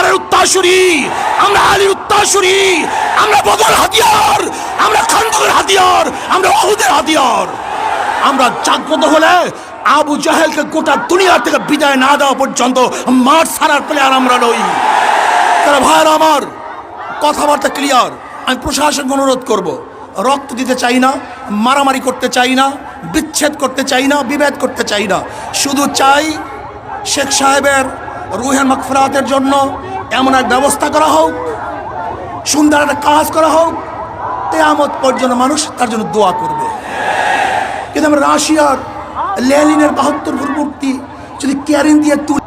ওমরের উত্তরসূরি আমরা আলীর উত্তরসূরি আমরা বদর হাতিয়ার। আমরা খানদের হাতিয়ার। আমরা ওহুদের হাতিয়ার। আমরা জাগ্রত হলে আবু জাহেলকে গোটা দুনিয়া থেকে বিদায় না দেওয়া পর্যন্ত মাঠ ছাড়ার প্লেয়ার আমরা নই। তারা ভাইয়ের আমার, কথাবার্তা ক্লিয়ার আমি প্রশাসনকে অনুরোধ করব, রক্ত দিতে চাই না, মারামারি করতে চাই না, বিচ্ছেদ করতে চাই না, বিভেদ করতে চাই না। শুধু চাই শেখ সাহেবের রুহের মাকফরাতের জন্য এমন এক ব্যবস্থা করা হোক, সুন্দর একটা কাজ করা হোক তেয়ামত পর্যন্ত মানুষ তার জন্য দোয়া করবে। কিন্তু আমরা রাশিয়ার লেলিনের বাহাত্তর মূর্তি যদি ক্যারিন দিয়ে তুলি